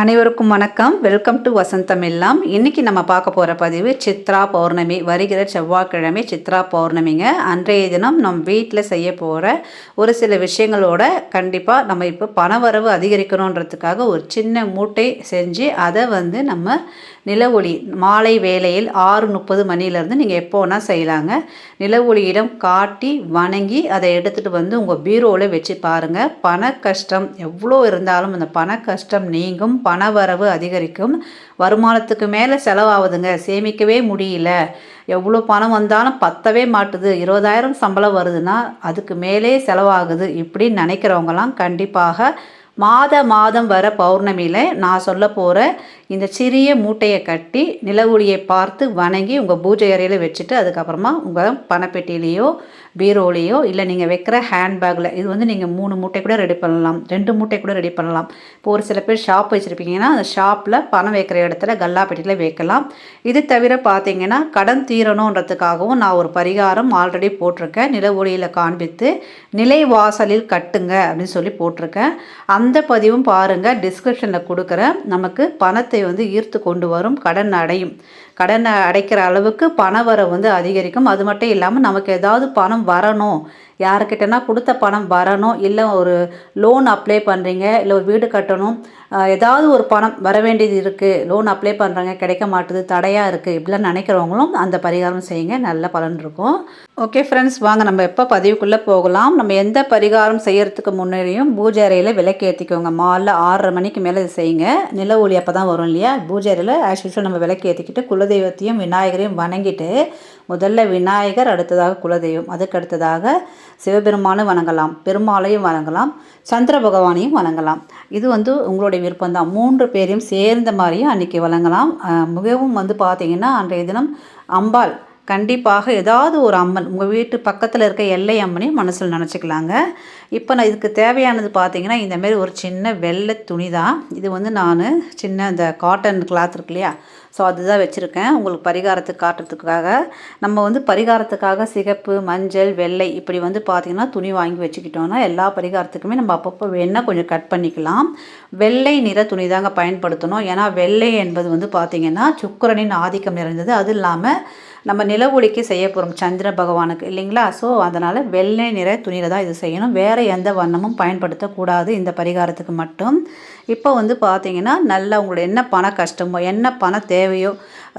அனைவருக்கும் வணக்கம். Welcome to வசந்தம் எல்லாம் இன்னைக்கு நம்ம பார்க்க போகிற பதிவு சித்ரா பௌர்ணமி. வருகிற செவ்வாய்க்கிழமை சித்ரா பௌர்ணமிங்க. அன்றைய தினம் நம் வீட்டில் செய்ய போகிற ஒரு சில விஷயங்களோட கண்டிப்பாக நம்ம இப்போ பணவரவு அதிகரிக்கணுன்றதுக்காக ஒரு சின்ன மூட்டை செஞ்சு அதை வந்து நம்ம நில ஒளி மாலை வேளையில் ஆறு முப்பது மணிலேருந்து நீங்கள் எப்போ வேணால் செய்யலாங்க. நில ஒளியிடம் காட்டி வணங்கி அதை எடுத்துகிட்டு வந்து உங்கள் பீரோவில் வச்சு பாருங்கள் பண கஷ்டம் எவ்வளோ இருந்தாலும் அந்த பண கஷ்டம் நீங்கும். பண வரவு அதிகரிக்கும். வருமானத்துக்கு மேலே செலவாகுதுங்க. சேமிக்கவே முடியல. எவ்வளோ பணம் வந்தாலும் பத்தவே மாட்டுது. இருபதாயிரம் சம்பளம் வருதுன்னா அதுக்கு மேலே செலவாகுது இப்படின்னு நினைக்கிறவங்களாம் கண்டிப்பாக மாத மாதம் வர பௌர்ணமியில் நான் சொல்ல போகிற இந்த சிறிய மூட்டையை கட்டி நிலவுளியை பார்த்து வணங்கி உங்கள் பூஜை அறையில் வச்சுட்டு அதுக்கப்புறமா உங்கள் பணப்பெட்டிலேயோ பீரோலேயோ இல்லை நீங்கள் வைக்கிற ஹேண்ட்பேக்கில் இது வந்து நீங்கள் மூணு மூட்டை கூட ரெடி பண்ணலாம் ரெண்டு மூட்டை கூட ரெடி பண்ணலாம். இப்போ ஒரு சில பேர் ஷாப் வச்சுருப்பீங்கன்னா அந்த ஷாப்பில் பணம் வைக்கிற இடத்துல கல்லா பெட்டியில் வைக்கலாம். இது தவிர பார்த்தீங்கன்னா கடன் தீரணுன்றதுக்காகவும் நான் ஒரு பரிகாரம் ஆல்ரெடி போட்டிருக்கேன். நில ஒளியில் காண்பித்து நிலை வாசலில் கட்டுங்க அப்படின்னு சொல்லி போட்டிருக்கேன். அந்த பதிவும் பாருங்கள் டிஸ்கிரிப்ஷனில் கொடுக்குறேன். நமக்கு பணத்தை வந்து ஈர்த்து கொண்டு வரும் கடன் அடையும். கடனை அடைக்கிற அளவுக்கு பண வரவு வந்து அதிகரிக்கும். அது மட்டும் இல்லாமல் நமக்கு ஏதாவது பணம் வரணும். யாருக்கிட்டனா கொடுத்த பணம் வரணும் இல்லை ஒரு லோன் அப்ளை பண்ணுறீங்க இல்லை ஒரு வீடு கட்டணும் ஏதாவது ஒரு பணம் வர வேண்டியது இருக்குது லோன் அப்ளை பண்ணுறாங்க கிடைக்க மாட்டுது தடையாக இருக்குது இப்படிலாம் நினைக்கிறவங்களும் அந்த பரிகாரம் செய்யுங்க நல்ல பலன் இருக்கும். ஓகே ஃப்ரெண்ட்ஸ் வாங்க நம்ம எப்போ பதிவுக்குள்ளே போகலாம்? நம்ம எந்த பரிகாரம் செய்கிறதுக்கு முன்னாடியும் பூஜை அறையில் விளக்கு ஏற்றிக்கோங்க மாலில் ஆறரை மணிக்கு மேலே இது செய்யுங்க. நில ஒளி அப்போ தான் வரும் இல்லையா? பூஜை அறையில் ஆஸ் நம்ம விளக்கு ஏற்றிக்கிட்டு குலதெய்வத்தையும் விநாயகரையும் வணங்கிட்டு முதல்ல விநாயகர் அடுத்ததாக குலதெய்வம். அதுக்கு அடுத்ததாக சிவபெருமானை வணங்கலாம் பெருமாளையும் வணங்கலாம் சந்திர பகவானையும் வணங்கலாம். இது வந்து உங்களுடைய விருப்பம்தான். மூன்று பேரையும் சேர்ந்த மாதிரியும் அன்றைக்கி வழங்கலாம் மிகவும் வந்து பார்த்தீங்கன்னா அன்றைய தினம் அம்பாள் கண்டிப்பாக ஏதாவது ஒரு அம்மன் உங்கள் வீட்டு பக்கத்தில் இருக்க எல்லை அம்மனையும் மனசில் நினச்சிக்கலாங்க. இப்போ நான் இதுக்கு தேவையானது பார்த்தீங்கன்னா இந்தமாரி ஒரு சின்ன வெள்ளை துணி தான். இது வந்து நான் சின்ன இந்த காட்டன் கிளாத் இருக்கு இல்லையா? ஸோ அதுதான் வச்சுருக்கேன். உங்களுக்கு பரிகாரத்துக்கு காட்டுறதுக்காக. நம்ம வந்து பரிகாரத்துக்காக சிகப்பு மஞ்சள் வெள்ளை இப்படி வந்து பார்த்திங்கன்னா துணி வாங்கி வச்சுக்கிட்டோன்னா எல்லா பரிகாரத்துக்குமே நம்ம அப்பப்போ வேணால் கொஞ்சம் கட் பண்ணிக்கலாம். வெள்ளை நிற துணி தாங்க பயன்படுத்தணும். ஏன்னா வெள்ளை என்பது வந்து பார்த்திங்கன்னா சுக்கிரனின் ஆதிக்கம் நிறைந்தது. அது இல்லாமல் நம்ம நில ஒளிக்கு செய்ய போகிறோம் சந்திர பகவானுக்கு இல்லைங்களா? ஸோ அதனால் வெள்ளை நிற துணியில் தான் இது செய்யணும். வேறு எந்த வண்ணமும் பயன்படுத்தக்கூடாது இந்த பரிகாரத்துக்கு மட்டும். இப்போ வந்து பார்த்தீங்கன்னா நல்லா உங்களோட என்ன பண கஷ்டமோ என்ன பண தேவையோ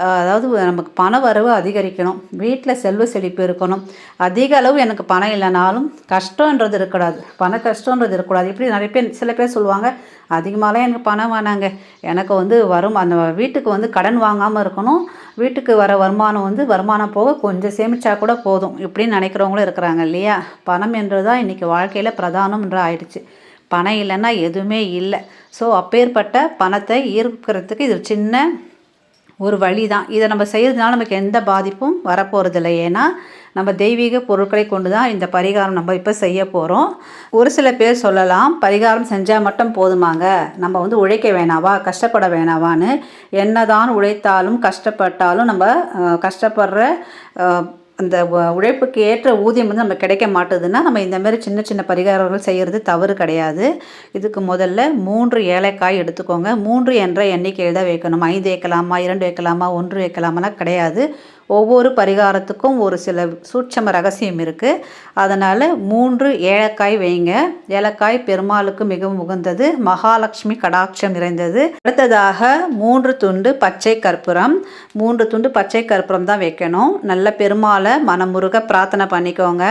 அதாவது நமக்கு பண வரவு அதிகரிக்கணும். வீட்டில் செல்வ செழிப்பு இருக்கணும். அதிக அளவு எனக்கு பணம் இல்லைனாலும் கஷ்டன்றது இருக்கக்கூடாது. பண கஷ்டன்றது இருக்கக்கூடாது. இப்படி நிறைய பேர் சில பேர் சொல்லுவாங்க அதிகமாகலாம் எனக்கு பணம் வேணாங்க. எனக்கு வந்து வரும் அந்த வீட்டுக்கு வந்து கடன் வாங்காமல் இருக்கணும். வீட்டுக்கு வர வருமானம் வந்து வருமானம் போக கொஞ்சம் சேமித்தா கூட போதும். இப்படின்னு நினைக்கிறவங்களும் இருக்கிறாங்க இல்லையா? பணம் என்றது தான் இன்றைக்கி வாழ்க்கையில் பிரதானம் என்று ஆயிடுச்சு. பணம் இல்லைன்னா எதுவுமே இல்லை. ஸோ அப்பேற்பட்ட பணத்தை ஈர்க்கிறதுக்கு இது சின்ன ஒரு வழி தான் இதை நம்ம செய்கிறதுனால நமக்கு எந்த பாதிப்பும் வரப்போகிறதில்ல ஏன்னா நம்ம தெய்வீக பொருட்களை கொண்டு தான் இந்த பரிகாரம் நம்ம இப்போ செய்ய போகிறோம் ஒரு சில பேர் சொல்லலாம் பரிகாரம் செஞ்சால் மட்டும் போதுமாங்க. நம்ம வந்து உழைக்க வேணாவா? கஷ்டப்பட வேணாவான்னு. என்னதான் உழைத்தாலும் கஷ்டப்பட்டாலும் நம்ம கஷ்டப்படுற அந்த உழைப்புக்கு ஏற்ற ஊதியம் வந்து நமக்கு கிடைக்க மாட்டுதுன்னா நம்ம இந்தமாரி சின்ன சின்ன பரிகாரங்கள் செய்கிறது தவறு கிடையாது. இதுக்கு முதல்ல மூன்று ஏலக்காய் எடுத்துக்கோங்க. மூன்று என்ற எண்ணிக்கையில் தான் வைக்கணும். ஐந்து வைக்கலாமா இரண்டு வைக்கலாமா ஒன்று வைக்கலாமான்னா கிடையாது. ஒவ்வொரு பரிகாரத்துக்கும் ஒரு சில சூட்சம ரகசியம் இருக்குது அதனால் மூன்று ஏலக்காய் வைங்க. ஏலக்காய் பெருமாளுக்கு மிகவும் உகந்தது. மகாலட்சுமி கடாட்சம் நிறைந்தது. அடுத்ததாக மூன்று துண்டு பச்சை கற்பூரம். மூன்று துண்டு பச்சை கற்பூரம் தான் வைக்கணும். நல்ல பெருமாளை மனமுருக பிரார்த்தனை பண்ணிக்கோங்க.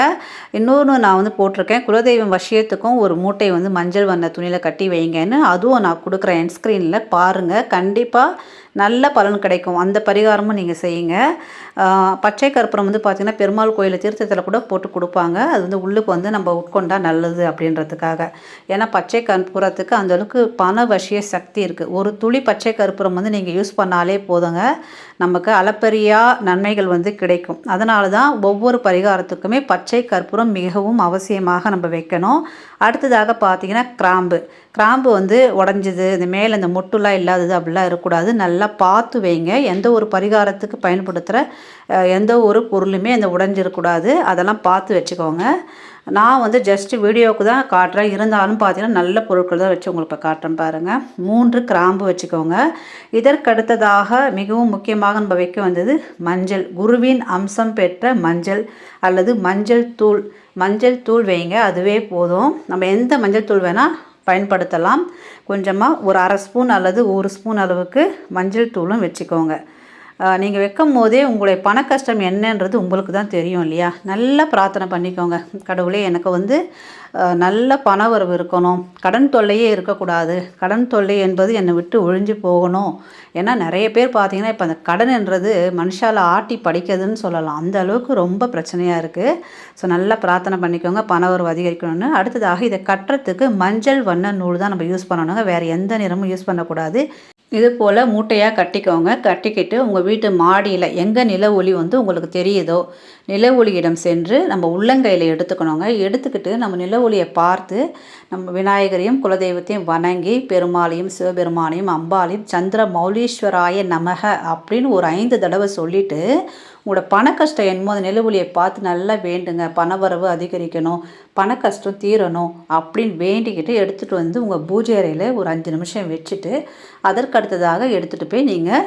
இன்னொன்று நான் வந்து போட்டிருக்கேன். குலதெய்வம் வசியத்துக்கும் ஒரு மூட்டை வந்து மஞ்சள் வண்ண துணியில் கட்டி வைங்கன்னு. அதுவும் நான் கொடுக்குறேன். என் ஸ்க்ரீனில் பாருங்கள் கண்டிப்பாக நல்ல பலன் கிடைக்கும். அந்த பரிகாரமும் நீங்கள் செய்யுங்க. பச்சை கற்பூரம் வந்து பார்த்திங்கன்னா பெருமாள் கோயில் தீர்த்தத்தில் கூட போட்டு கொடுப்பாங்க. அது வந்து உள்ளுக்கு வந்து நம்ம உட்கொண்டா நல்லது அப்படின்றதுக்காக. ஏன்னா பச்சை கற்பூரத்துக்கு அந்த அளவுக்கு பண வசிய சக்தி இருக்குது ஒரு துளி பச்சை கற்பூரம் வந்து நீங்கள் யூஸ் பண்ணாலே போதுங்க. நமக்கு அளப்பரியா நன்மைகள் வந்து கிடைக்கும். அதனால தான் ஒவ்வொரு பரிகாரத்துக்குமே பச்சை கற்பூரம் மிகவும் அவசியமாக நம்ம வைக்கணும். அடுத்ததாக பார்த்தீங்கன்னா கிராம்பு. கிராம்பு வந்து உடஞ்சிது இந்த மேலே இந்த மொட்டுலாம் இல்லாதது அப்படிலாம் இருக்கக்கூடாது. நல்லா பார்த்து வைங்க. எந்த ஒரு பரிகாரத்துக்கு பயன்படுத்துகிற எந்த ஒரு பொருளுமே அந்த உடஞ்சிடக்கூடாது. அதெல்லாம் பார்த்து வச்சுக்கோங்க. நான் வந்து ஜஸ்ட்டு வீடியோவுக்கு தான் காட்டுறேன். இருந்தாலும் பார்த்தீங்கன்னா நல்ல பொருட்கள் தான் வச்சு உங்களுக்கு இப்போ காட்டுறேன் பாருங்கள் மூன்று கிராம்பு வச்சுக்கோங்க. இதற்கடுத்ததாக மிகவும் முக்கியமாக நம்ம வைக்க வந்தது மஞ்சள். குருவின் அம்சம் பெற்ற மஞ்சள் அல்லது மஞ்சள் தூள். மஞ்சள் தூள் வைங்க அதுவே போதும். நம்ம எந்த மஞ்சள் தூள் வேணால் பயன்படுத்தலாம். கொஞ்சமாக ஒரு அரை ஸ்பூன் அல்லது ஒரு ஸ்பூன் அளவுக்கு மஞ்சள் தூளும் வச்சுக்கோங்க. நீங்கள் வைக்கும் போதே உங்களுடைய பண கஷ்டம் என்னன்றது உங்களுக்கு தான் தெரியும் இல்லையா? நல்லா பிரார்த்தனை பண்ணிக்கோங்க. கடவுளே எனக்கு வந்து நல்ல பண வரவு இருக்கணும். கடன் தொல்லையே இருக்கக்கூடாது. கடன் தொல்லை என்பது என்னை விட்டு ஒழிஞ்சு போகணும். ஏன்னா நிறைய பேர் பார்த்தீங்கன்னா இப்போ அந்த கடன்ன்றது மனுஷால் ஆட்டி படிக்கிறதுன்னு சொல்லலாம். அந்த அளவுக்கு ரொம்ப பிரச்சனையாக இருக்குது ஸோ நல்லா பிரார்த்தனை பண்ணிக்கோங்க. பண வரவு அதிகரிக்கணும்னு. அடுத்ததாக இதை கட்டுறதுக்கு மஞ்சள் வண்ண நூல் தான் நம்ம யூஸ் பண்ணணுங்க. வேறு எந்த நிறமும் யூஸ் பண்ணக்கூடாது. இது போல் மூட்டையாக கட்டிக்கோங்க. கட்டிக்கிட்டு உங்கள் வீட்டு மாடியில் எங்கே நில ஒளி வந்து உங்களுக்கு தெரியுதோ நில ஒளியிடம் சென்று நம்ம உள்ளங்கையில் எடுத்துக்கணுங்க. எடுத்துக்கிட்டு நம்ம நில ஒளியை பார்த்து நம்ம விநாயகரையும் குலதெய்வத்தையும் வணங்கி பெருமாளையும் சிவபெருமானையும் அம்பாளையும் சந்திர மௌலீஸ்வராய நமக அப்படின்னு ஒரு ஐந்து தடவை சொல்லிவிட்டு உங்களோட பண கஷ்டம் என்னமோ அந்த நிலவொலியை பார்த்து நல்லா வேண்டுங்க. பணவரவு அதிகரிக்கணும். பண கஷ்டம் தீரணும் அப்படின்னு வேண்டிக்கிட்டு எடுத்துகிட்டு வந்து உங்கள் பூஜை அறையில் ஒரு அஞ்சு நிமிஷம் வச்சுட்டு அதற்கு அடுத்ததாக எடுத்துகிட்டு போய் நீங்கள்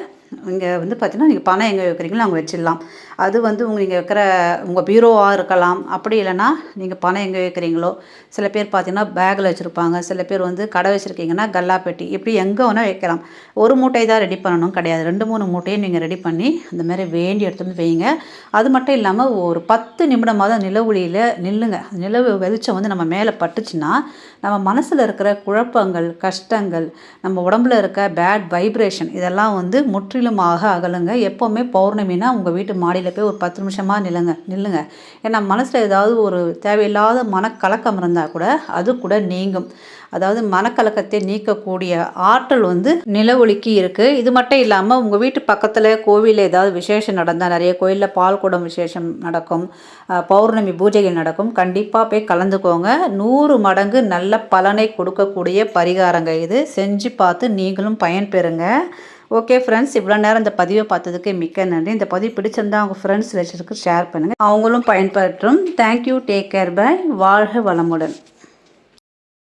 இங்கே வந்து பார்த்தீங்கன்னா நீங்கள் பணம் எங்கே வைக்கிறீங்களோ அங்கே வச்சிடலாம். அது வந்து உங்கள் நீங்கள் வைக்கிற உங்கள் பீரோவாக இருக்கலாம். அப்படி இல்லைன்னா நீங்கள் பணம் எங்கே வைக்கிறீங்களோ சில பேர் பார்த்தீங்கன்னா பேக்கில் வச்சுருப்பாங்க. சில பேர் வந்து கடை வச்சுருக்கீங்கன்னா கல்லாப்பெட்டி. இப்படி எங்கே வேணால் வைக்கலாம். ஒரு மூட்டை தான் ரெடி பண்ணணும் கிடையாது. ரெண்டு மூணு மூட்டையும் நீங்கள் ரெடி பண்ணி அந்த மாதிரி வேண்டி எடுத்து வந்து வைங்க. அது மட்டும் இல்லாமல் ஒரு பத்து நிமிடமாக தான் நிலவுளியில் நில்லுங்க. அந்த நிலவு வெளிச்சம் வந்து நம்ம மேலே பட்டுச்சுன்னா நம்ம மனசில் இருக்கிற குழப்பங்கள் கஷ்டங்கள் நம்ம உடம்புல இருக்க பேட் வைப்ரேஷன் இதெல்லாம் வந்து முற்றிலுமாக அகலுங்க. எப்போவுமே பௌர்ணமினா உங்கள் வீட்டு மாடியில் போய் ஒரு பத்து நிமிஷமாக நில்லுங்க. நில்லுங்க. ஏன்னா மனசில் ஏதாவது ஒரு தேவையில்லாத மனக்கலக்கம் இருந்தால் கூட அது கூட நீங்கும். அதாவது மனக்கலக்கத்தை நீக்கக்கூடிய ஆற்றல் வந்து நில இருக்குது இது மட்டும் இல்லாமல் உங்கள் வீட்டு பக்கத்தில் கோவிலில் ஏதாவது விசேஷம் நடந்தால் நிறைய கோயிலில் பால் குடம் விசேஷம் நடக்கும் பௌர்ணமி பூஜைகள் நடக்கும் கண்டிப்பாக போய் கலந்துக்கோங்க. நூறு மடங்கு நல்ல பலனை கொடுக்கக்கூடிய பரிகாரங்க இது. செஞ்சு பார்த்து நீங்களும் பயன்பெறுங்க ஓகே ஃப்ரெண்ட்ஸ் இவ்வளோ நேரம் இந்த பதிவை பார்த்ததுக்கு மிக்க நன்றி. இந்த பதிவு பிடிச்சிருந்தா அவங்க ஃப்ரெண்ட்ஸ் ரிலேஷனுக்கு ஷேர் பண்ணுங்கள் அவங்களும் பயன்பெற்றும் thank you take care bye வாழ்க வளமுடன்.